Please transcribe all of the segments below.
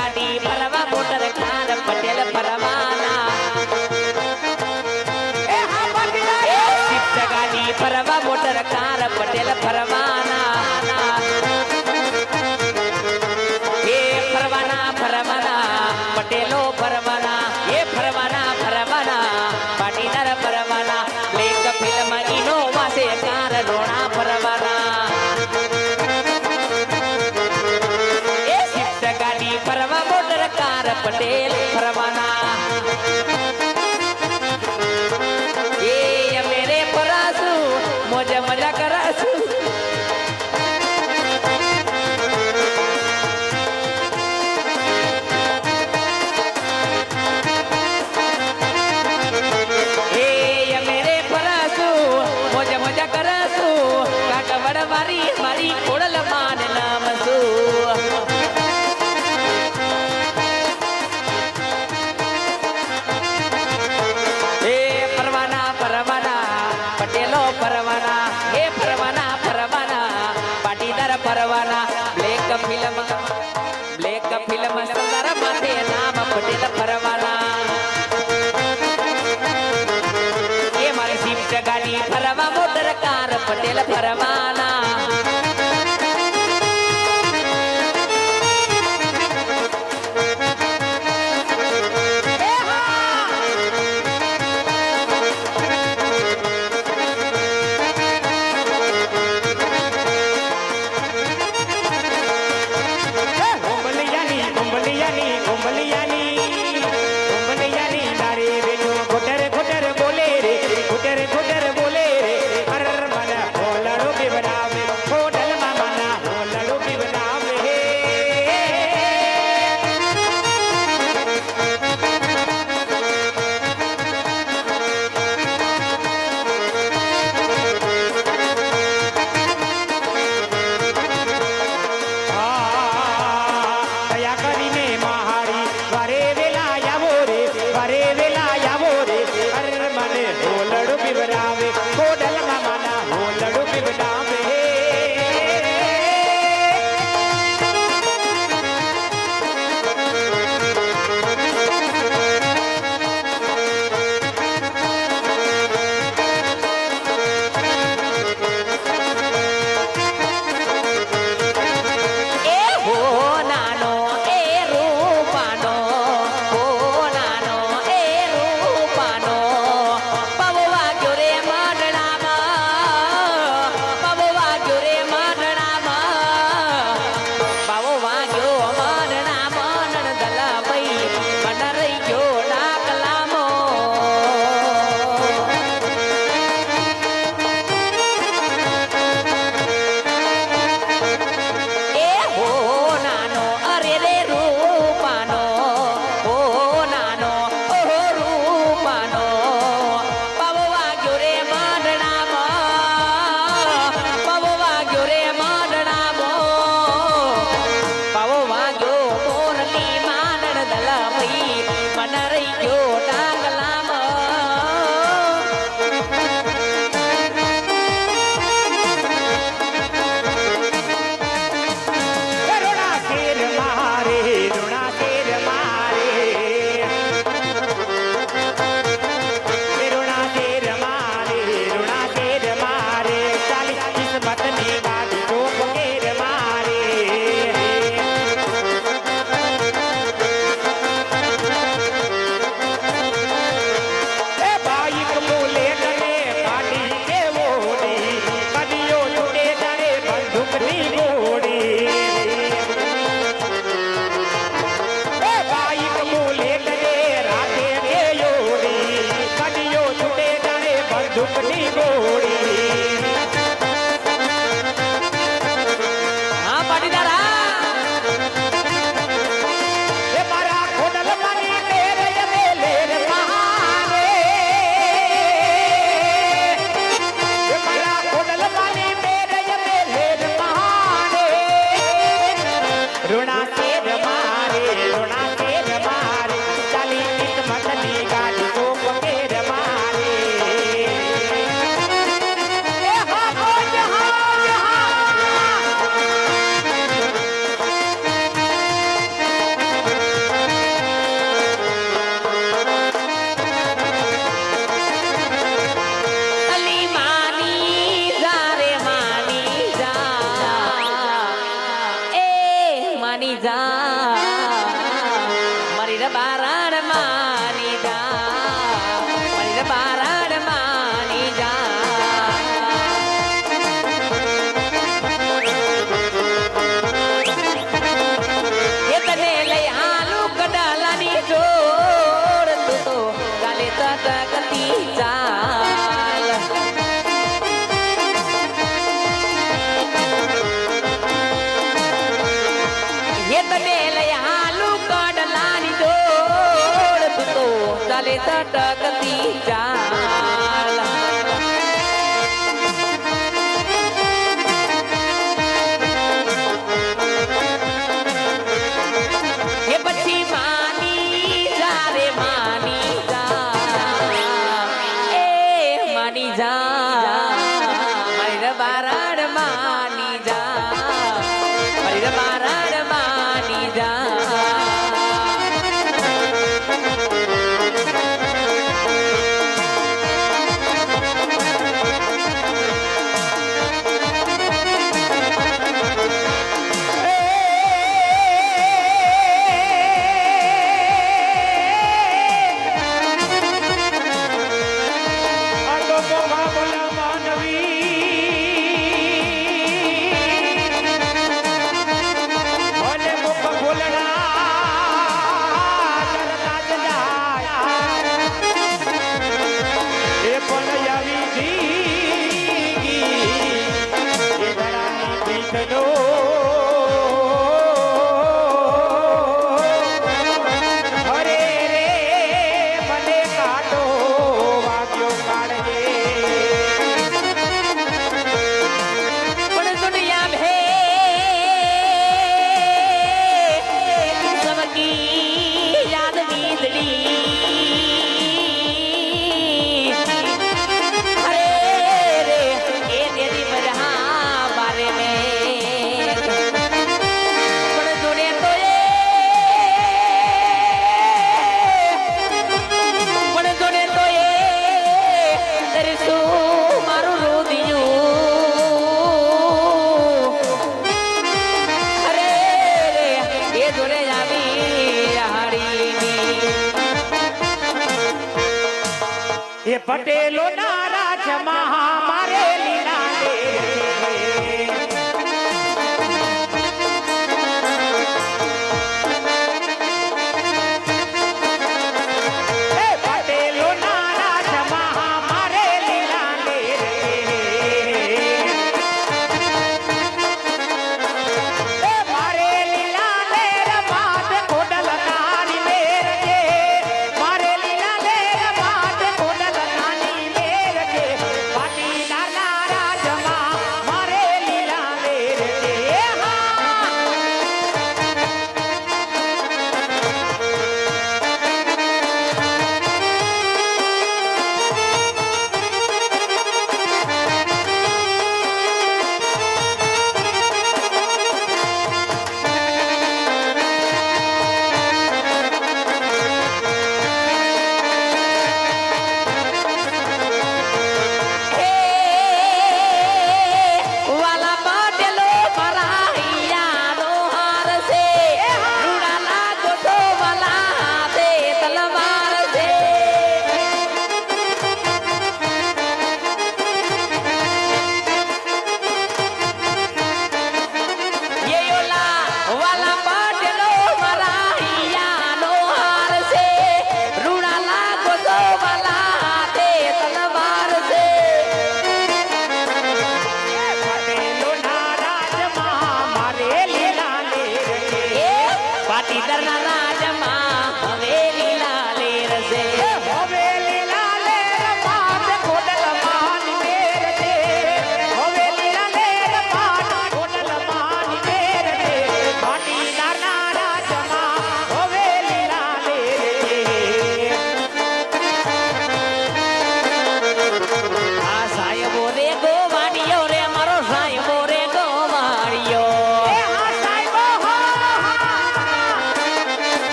காட்டி பரவ போட்டதை પટેલ ફરવાના. એ અમે રે ફરાશું મોજે મજા કરાશું મારી પટેલ પરમા તટકતી ચાલ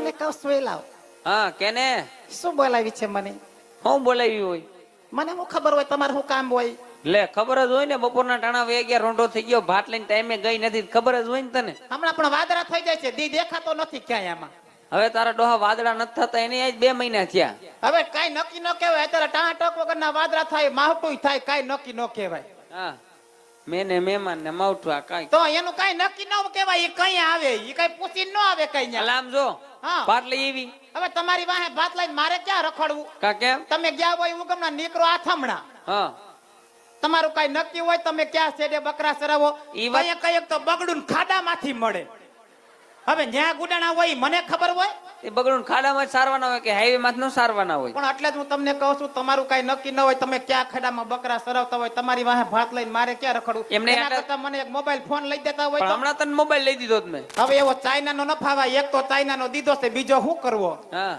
તમને કહું છું લાવ? હા કેને? શું બોલાવી છે મને? હું બોલાવી હોય? મને હું ખબર હોય તમારે શું કામ હોય? લે ખબર જ હોય ને બપોરના ટાણા વે ગયા રોંઢો થઈ ગયો ભાત લઈને ટાઈમે ગઈ નથી ખબર જ હોય ને તને? હમણાં પણ વાદરા થઈ જાય છે દી દેખાતો નથી ક્યાંય આમાં. હવે તારા ડોહા વાદળા નથી થતા એને આજ બે મહિના થયા. હવે કઈ નક્કી ન કહેવાય અત્યારે ટાણા ટક વગરના વાદળા થાય માવટું થાય કઈ નક્કી ન કહેવાય. હા મેને મહેમાન ને માવઠું આ કઈ. તો એનું કઈ નક્કી ન કહેવાય એ કઈ આવે એ કઈ પૂછી ન આવે કઈ આમ જો હા. ભાત લઈ એવી હવે તમારી વાહે ભાત લઈને મારે ક્યાં રખડવું? કા કેમ? તમે ગયા હોય હું ઉગમના નીકળો આથમણા હા. તમારું કઈ નક્કી હોય તમે ક્યાં છેડે બકરા ચરાવો? ઈ વાત- કંઈક તો બગડું ખાડામાંથી મળે. હવે જ્યાં ગુડાણા હોય મને ખબર હોય? એ બગડું ખાડામાં જ સારવાના હોય કે હાઈવે માં જ ન સારવાના હોય. પણ એટલે જ હું તમને કહું છું તમારું કઈ નક્કી ન હોય તમે ક્યાં ખાડામાં બકરા સરાવતા હોય તમારી વાહે ભાત લઈને મારે ક્યાં રખડવું? એમને મને એક મોબાઈલ ફોન લઈ દેતા હોય હમણાં તને મોબાઈલ લઈ દીધો મેં. હવે એવો ચાઇના નો નફાવા એક તો ચાઇનાનો દીધો છે બીજો શું કરવો? હા.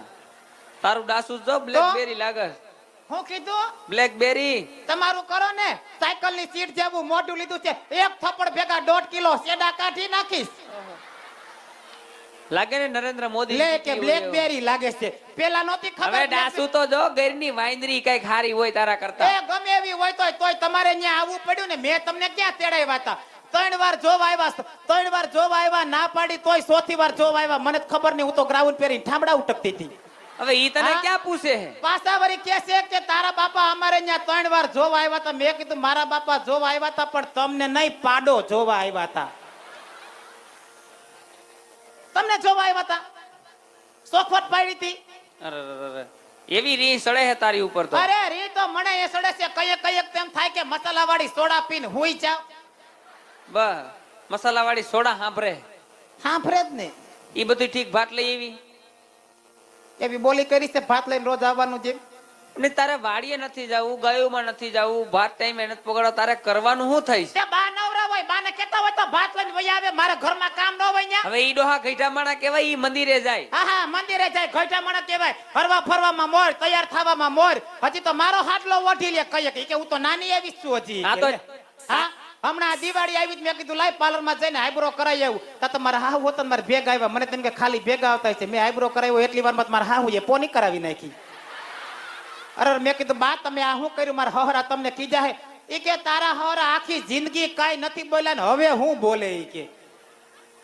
તારું ડાસુ જો બ્લેકબેરી લાગે. હું કીધું? બ્લેકબેરી તમારું કરો ને સાયકલની સીટ જેવું મોઢું લીધું છે એક થપ્પડ ભેગા દોઢ કિલો સેડા કાઢી નાખીશ. લાગે ને નરેન્દ્ર મોદી લે કે બ્લેકબેરી લાગે છે. પેલા હવે ખબર ડાસુ તો જો ઘરની વાંદરી કઈ ખારી હોય તારા એ ગમે એવી હોય તોય તોય તમારે અહીંયા આવવું પડ્યું ને મેં તમને ક્યાં તેડાવ્યા હતા? ત્રણ વાર જોવા આવ્યા ત્રણ વાર જોવા આવ્યા ના પાડી તોય ચોથી વાર જોવા આવ્યા. મને ખબર નહીં હું તો ગ્રાઉન્ડ પહેરીને ઠામડા ઉટકતી હતી. હવે ઈ તને ક્યાં પૂછે? હે પાછા વરી કે છે કે તારા બાપા અમારે અહીંયા ત્રણ વાર જોવા આવ્યા હતા. મેં કીધું મારા બાપા જોવા આવ્યા હતા પણ તમને નહીં પાડો જોવા આવ્યા હતા. તમને જોવા આવ્યા હતા? સોખવટ પાડી હતી? અરે. એવી રી સડે હે તારી ઉપર તો? અરે રી તો મને એ સડે છે કયે કયે તેમ થાય કે મસાલા વાળી સોડા પીને હુઈ જાવ. બસ મસાલા વાળી સોડા સાંભળે હાંભરે જ ને. એ બધું ઠીક ભાત લઈ એવી એવી બોલી કરી છે ભાત લઈને રોજ આવવાનું જેમ. ને તારે વાડીએ નથી જવું ગાયોમાં નથી જવું ભાત ટાઈમ મહેનત પકડો તારે કરવાનું શું થઈ છે? બા નવરા હોય બાને કેતા હોય તો ભાત લઈને વઈ આવે મારા ઘરમાં કામ ન હોય ને હવે ઈ ડોહા ગઈઠા માણા કહેવાય ઈ મંદિરે જાય. હા હા મંદિરે જાય ગઈઠા માણા કહેવાય. ફરવા ફરવામાં મોર તૈયાર થવામાં મોર. હજી તો મારો હાટલો ઓઢી લે કહીએ કે હું તો નાની આવી છું હજી. હા તો- હા હમણાં દિવાળી આવી જ મેં કીધું લાઈ પાર્લરમાં જઈને આઈબ્રો કરાવી આવું. તો તમારે હાહુ હોત મારે ભેગા આવ્યા. મને તેમ કે ખાલી ભેગા આવતા છે મેં આઈબ્રો કરાવ્યો એટલી વારમાં મારે હા હું એ પોની કરાવી નાખી. અરે મેં કીધું બા તમે આ શું કર્યું? મારા હહરા તમને કીધા હે. એ કે તારા હહરા આખી જિંદગી કાઈ નથી બોલ્યા ને હવે હું બોલે એ કે.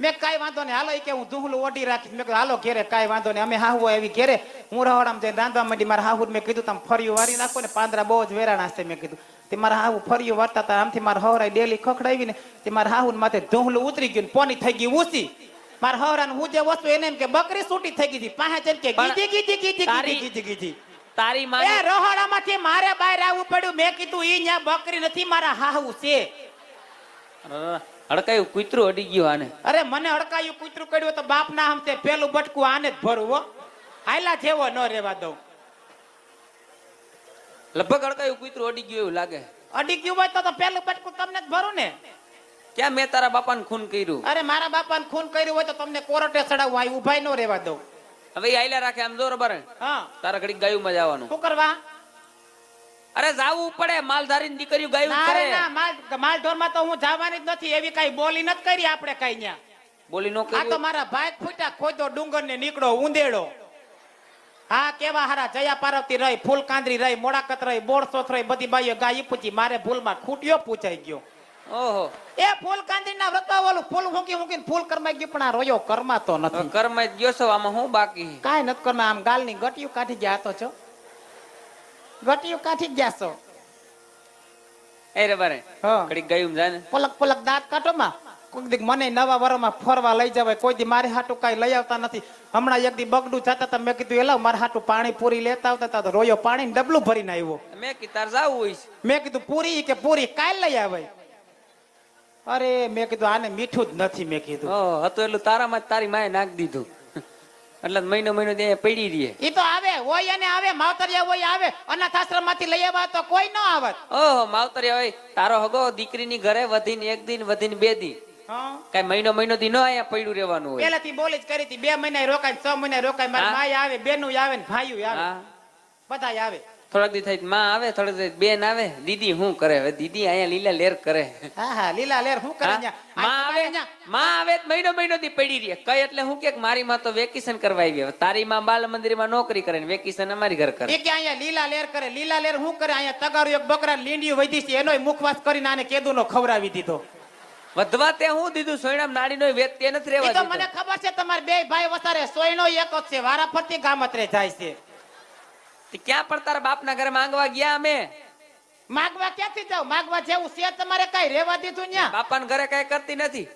મેં કાંઈ વાંધો નહીં. હાલો એ કે હું ધૂહલું ઓઢી રાખીશ. મેં કીધું હાલો ઘેરે કાંઈ વાંધો નહીં. અમે હાહુ એવી ઘેરે. હું રહોડામાં જઈને રાંધવા માંડી. મારા હાહુ મેં કીધું તમે ફર્યું વારી નાખો ને પાંદરા બહુ જ વેરાણા છે. મેં કીધું તે મારા હાહુ ફરિયું વારતા હતા. આમથી મારા હવરાય ડેલી ખખડાવી ને તે મારા હાહુ માથે ધૂહલું ઉતરી ગયું ને પોની થઈ ગઈ ઊંચી. મારા હવરાને હું જે વસ્તુ એને એમ કે બકરી સૂટી થઈ ગઈ હતી. પાસે કે ગીધી ગીજી ગીજી ગીજી ગીજી ગીજી તારી એ માં રહોડામાંથી મારે બહાર આવવું પડ્યું. મેં કીધું ઈ ન્યા બકરી નથી મારા હાહુ છે. હડકાયું કૂતરું અડી ગયું આને. અરે મને અડકાયું કૂતરું કર્યું તો બાપ ના હમતે પેલું બટકું આને જ ભરવો હો. આયલા જેવો ન રેવા દઉં. લગભગ હડકાયું કૂતરું અડી ગયું એવું લાગે. અડી ગયું હોય તો તો પેલું બટકું તમને જ ભરું ને. ક્યાં મેં તારા બાપાને ખૂન કર્યું? અરે મારા બાપાને ખૂન કર્યું હોય તો તમને કોરટે ચડાવવા ઉભાઈ ન રેવા દઉં. હવે આઈલા રાખે આમ જોર રબર હા. તારા ઘડી ગાયુંમાં જવાનું. શું કરવા? અરે જાવું પડે માલધારી દીકરીઓ ગાયું ના કરે. ના માલ માલ ઢોરમાં તો હું જવાની જ નથી. એવી કઈ બોલી નથી કરી આપણે કઈ ન્યા. બોલી નો આ તો મારા ભાઈ ફૂટા ખોદો ડુંગર ને નીકળો ઉંદેડો હા કેવા હારા જયા પાર્વતી રહી ફૂલ કાંદરી રહી મોડાકત રહી બોરસોથ રહી બધી બાઈઓ ગાય પૂછી મારે ભૂલમાં ખૂટ્યો પૂછાઈ ગયો. ઓહો. એ ફૂલ કાંદરી ના વ્રત ઓલું ફૂલ મૂકી મૂકીને ફૂલ કરમાઈ ગયું પણ આ રોયો કરમાતો નથી. કર્મ ગયો છો આમાં હું બાકી કાંઈ નથી કરમાં આમ ગાલની ગટિયું કાઢી ગયા તો છો. ગટિયું કાઢી ગયા છો. એ રે બારે હા. ઘડીક જાય ને પલક પલક દાંત કાઢો માં. કોઈક દી મને નવા વરમાં ફરવા લઈ જવાય કોઈ દી મારી હાટું કાંઈ લઈ આવતા નથી. હમણાં એક દી બગડું જતા હતા મેં કીધું એલા મારા હાટું પાણી પૂરી લેતા આવતા હતા તો રોયો પાણી ડબલું ભરીને આવ્યો. મેં કીધું તાર જાવું હોય મેં કીધું પૂરી કે પૂરી કાલ લઈ આવે. અરે મેં કીધું આને મીઠું જ નથી મેં કીધું. હતું એટલું તારામાં તારી માએ નાખ દીધું. એટલે મહિનો મહિનો ત્યાં પડી રહીએ એ તો આવે હોય અને આવે માવતરિયા હોય આવે. અનાથ આશ્રમમાંથી લઈ આવ્યા તો કોઈ ન આવત. ઓહો માવતરિયા હોય તારો હગો દીકરીની ઘરે વધીને એક દિન વધીને બે દિન. કઈ મહિનો મહિનો થી ન અહીંયા પડ્યું રહેવાનું હોય. પેલાથી બોલી જ કરી હતી બે મહિના રોકાય છ મહિના રોકાય મારી. માય આવે બેનું આવે ને ભાઈ આવે. બધા આવે. થોડાક દી થાયમાં આવે થોડાક દી બેન આવે. દીદી શું કરે? હવે દીદી અહીંયા લીલા લેર કરે. હા હા લીલા લેર શું કરે માં આવે? માં આવે મહિનો મહિનો થી પડી રહી. કઈ એટલે હું કે મારી માં તો વેકેશન કરવા આવી હવે. તારી માં બાલ મંદિરમાં નોકરી કરે ને વેકેશન અમારી ઘર કરે. કે અહીંયા લીલા લેર કરે? લીલા લેર શું કરે? અહીંયા તગારું એક બકરા લીંડી વધી છે એનોય મુખવાસ કરીને આને કેદુનો ખવડાવી દીધો. વધવા તે હું દીધું? સોયણામ નાડી નો વેત તે નથી દીધો. મને ખબર છે તમારે બે ભાઈ વસારે સોયનો એક જ છે વારા ફરતી ગામત્રે જાય છે. તે ક્યાં પણ તારા બાપના ઘરે માંગવા ગયા અમે? માગવા ક્યાંથી જાવ માંગવા જેવું છે તમારે કઈ? રેવા દીધું ન્યા? બાપાના ઘરે કઈ કરતી નથી.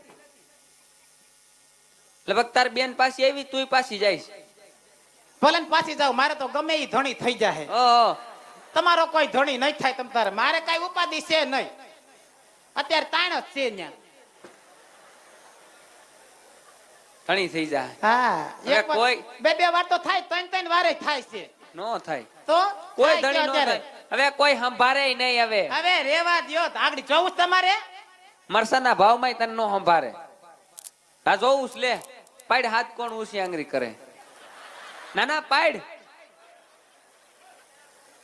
લગભગ તાર બેન પાછી આવી તું પાછી જઈશ. ભલે પાછી જાવ મારે તો ગમે એ ધણી થઈ જાય તમારો કોઈ ધણી નહીં થાય તમ તારે. મારે કઈ ઉપાધિ છે નહીં. અત્યારે તાણ જ છે ન્યા. ધણી થઈ જાય હા. એક કોઈ- બે બે વાર તો થાય ત્રણ ત્રણ વારે થાય છે. નો થાય. તો કોઈ ધણી નો થાય. હવે કોઈ સંભારે નહીં હવે. હવે રેવા દ્યો. આગળ જોવું તમારે? મરસાના ભાવમાં તને નો સંભારે. આ જોવું લે. પાડ હાથ કોણ ઉસી કરે. ના ના પાડ.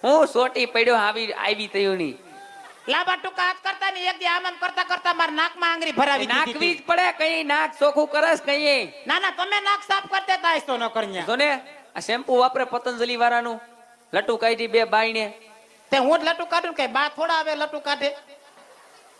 હું સોટી પડ્યો આવી આવી તયું ની લાંબા ટૂંકા હાથ કરતા ને એક દી આમ કરતા કરતા મારા નાકમાં આંગળી ભરાવી નાખવી જ પડે કઈ નાક ચોખ્ખું કરસ કઈ. ના ના તમે નાક સાફ કરતા તાઈસ તો ન કરી ને? આ શેમ્પુ વાપરે પતંજલિ વાળાનું? લટુ કાઢી બે બાઈને તે હું જ લટુ કાઢું કે બા થોડા આવે લટુ કાઢે?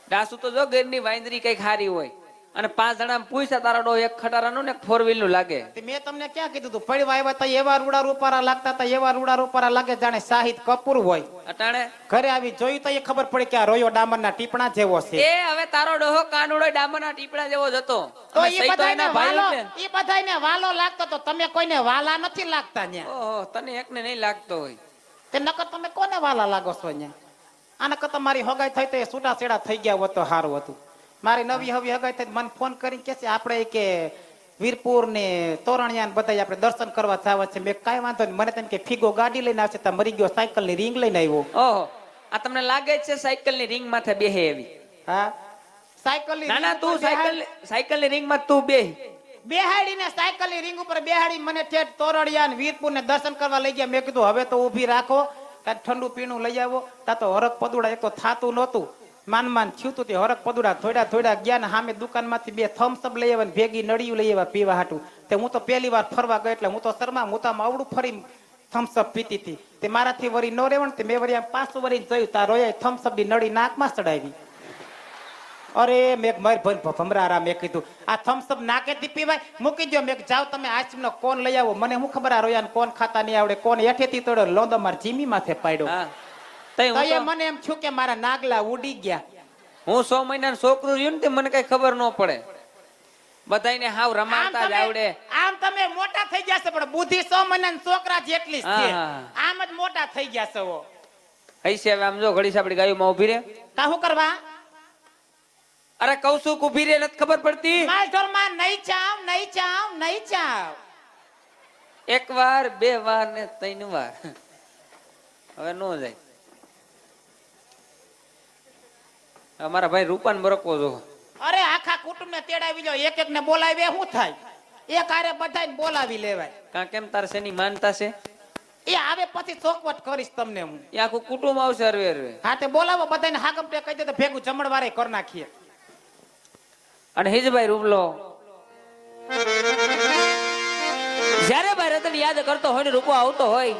ડાસુ તો જો ઘરની વાંદરી કંઈક હારી હોય. અને પાંચ જણા પૂછ્યા તારા ડો એક ખટારાનો ને ફોર વ્હીલનું લાગે? મેં તમને ક્યાં કીધું તું? ફળવા આવ્યા તા એવા રૂડા રૂપારા લાગતા હતા એવા રૂડા રૂપારા લાગે જાણે શાહિદ કપૂર હોય. અટાણે? ઘરે આવી જોયું તો એ ખબર પડી કે આ રોયો ડામરના ટીપણા જેવો છે. એ હવે તારો ડોહો કાનુડો ડામરના ટીપડા જેવો જ હતો. તો એ બધાને વાલો ને. એ બધાને વાલો લાગતો તો તમે કોઈને વાલા નથી લાગતા ન્યા? ઓહો તને એકને નહીં લાગતો હોય. તે નકર તમે કોને વાલા લાગો છો ન્યા? આના કરતા મારી હોગાઈ થઈ તો એ છૂટા છેડા થઈ ગયા હોત તો સારું હતું. મારી નવી હવી હગાઈ થઈ મને ફોન કરીને કે છે આપણે કે વીરપુર ને તોરણિયા બધા આપણે દર્શન કરવા જવા છે. મેં કાંઈ વાંધો નહીં. મને તેમ કે ફીગો ગાડી લઈને આવશે તો મરી ગયો સાયકલની રિંગ લઈને આવ્યો. ઓહો આ તમને લાગે છે સાયકલની રિંગ માથે બેહે એવી? હા? સાયકલની ના ના તું સાયકલ સાયકલની રિંગમાં તું બેહ. બેહાડીને સાયકલની રિંગ ઉપર બેહાડી મને ઠેઠ તોરણિયા ને વીરપુર ને દર્શન કરવા લઈ ગયા. મેં કીધું હવે તો ઊભી રાખો કાંઈક ઠંડુ પીણું લઈ આવો. તા તો હરક પદુડા એક તો થાતું નહોતું. માન માન થયું તું તે હરક પદુડા થોડા થોડા ગયા ને સામે દુકાનમાંથી બે થમ્સઅપ લઈ આવ્યા ભેગી નળિયું લઈ આવ્યા પીવા હાટું. તે હું તો પહેલી વાર ફરવા ગયો એટલે હું તો શર્મા આમ આવડું ફરી થમ્સઅપ પીતી હતી. તે મારાથી વરી ન રેવણ તે મેં વરી પાછું વરી જોયું, તાર રોયા થમ્સઅપની નળી નાકમાં ચડાવી. અરે, મેં મારી ભાઈ ભમરારા મેં કીધું, આ થમ્સઅપ નાકેથી પીવાય? મૂકી દો મેં જાઓ તમે આઈસ્ક્રીમનો કોન લઈ આવો, મને હું ખબર આ રોયા કોન ખાતા નહીં આવડે કોન એઠેથી તોડ્યો લોંદો માર જીમી માથે પાડ્યો તો એ મને એમ થયું કે મારા નાગલા ઉડી ગયા. હું સો મહિનાનું છોકરું રહ્યું ને તે મને કઈ ખબર ન પડે. બધાને હાવ રમાડતા જ આવડે આમ તમે મોટા થઈ ગયા છો પણ બુદ્ધિ સો મહિનાના છોકરા જેટલી છે. આમ જ મોટા થઈ ગયા છો. હૈસે હવે આમ જો ઘડી સાપડી ગાયું ઊભી રે. કા શું કરવા? અરે કૌશુક ઊભી રે નથી ખબર પડતી. માલ ઢોરમાં નહીં ચાવ નહીં ચાવ નહીં ચાવ. એક વાર બે વાર ને ત્રણ વાર. હવે નો જાય. અમારા ભાઈ રૂપાન બરકવો જો અરે આખા કુટુંબ ને તેડાવી લો એક એક ને બોલાવી શું થાય? એક આરે બધાને બોલાવી લેવાય. કાં કેમ તાર શેની માનતા છે? એ આવે પછી ચોકવટ કરીશ તમને હું. એ આખું કુટુંબ આવશે હરવે હરવે. હા તે બોલાવો બધાને હાગમટે કહી દે તો ભેગું જમણવારે કરી નાખીએ. અને હિજભાઈ રૂબલો જ્યારે ભાઈ રતન યાદ કરતો હોય ને રૂપો આવતો હોય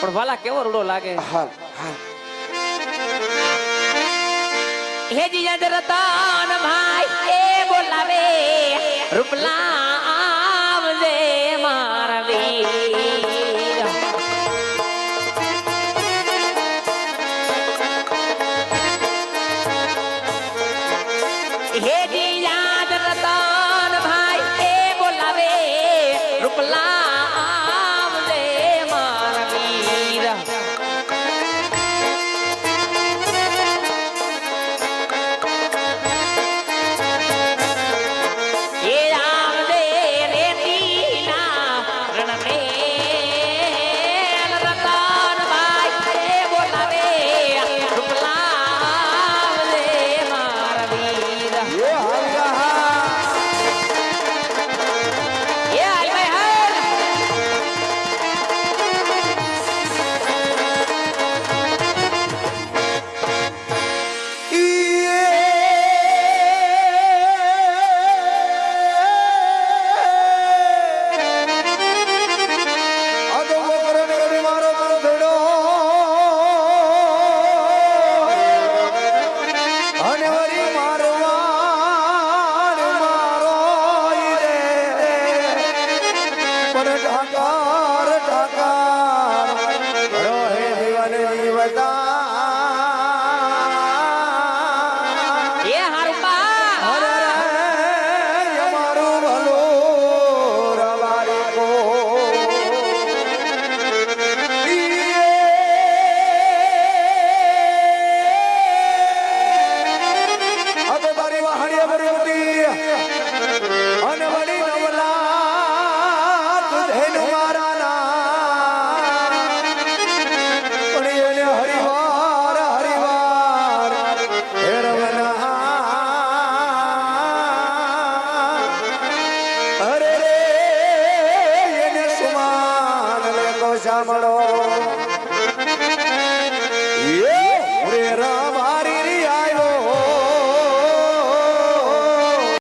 પણ વાલા કેવો રૂડો લાગે? હેજી યાદ રતન ભાઈ એ બોલાવે રૂપલા का